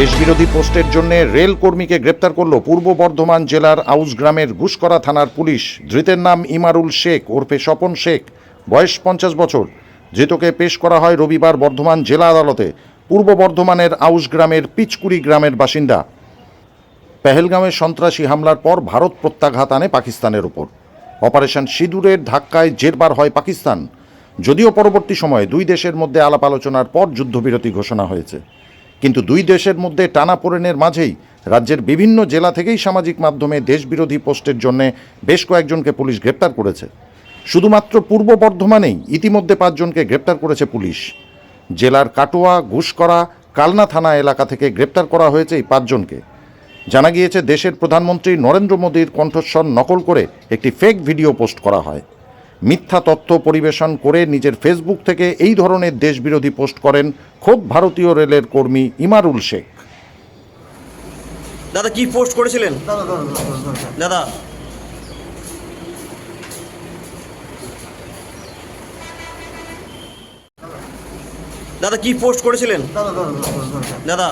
দেশবিরোধী পোস্টের জন্য রেল কর্মীকে গ্রেপ্তার করল পূর্ব বর্ধমান জেলার আউসগ্রামের ঘুষকরা থানার পুলিশ। ধৃতের নাম ইমারুল শেখ ওরফে স্বপন শেখ, বয়স পঞ্চাশ বছর। ধৃতকে পেশ করা হয় রবিবার বর্ধমান জেলা আদালতে, পূর্ব বর্ধমানের আউসগ্রামের পিচকুড়ি গ্রামের বাসিন্দা। পেহেলগাঁওয়ে সন্ত্রাসী হামলার পর ভারত প্রত্যাঘাত আনে পাকিস্তানের ওপর অপারেশন সিঁদুরের ধাক্কায় জেরবার হয় পাকিস্তান। যদিও পরবর্তী সময়ে দুই দেশের মধ্যে আলাপ আলোচনার পর যুদ্ধবিরতি ঘোষণা হয়েছে। কিন্তু দুই দেশের মধ্যে টানাপোড়েনের মাঝেই রাজ্যের বিভিন্ন জেলা থেকেই সামাজিক মাধ্যমে দেশবিরোধী পোস্টের জন্য বেশ কয়েকজনকে পুলিশ গ্রেপ্তার করেছে। শুধুমাত্র পূর্ব বর্ধমানেই ইতিমধ্যে পাঁচজনকে গ্রেপ্তার করেছে পুলিশ। জেলার কাটোয়া, ঘুষকরা, কালনা থানা এলাকা থেকে গ্রেপ্তার করা হয়েছে এই পাঁচজনকে। জানা গিয়েছে, দেশের প্রধানমন্ত্রী নরেন্দ্র মোদীর কণ্ঠস্বর নকল করে একটি ফেক ভিডিও পোস্ট করা হয়। মিথ্যা তথ্য পরিবেশন করে নিজের ফেসবুক থেকে এই ধরনের দেশবিরোধী পোস্ট করেন খোদ ভারতীয় রেলের কর্মী ইমারুল শেখ। দাদা কি পোস্ট করেছিলেন? দাদা দাদা দাদা দাদা দাদা। দাদা। কি পোস্ট করেছিলেন? দাদা।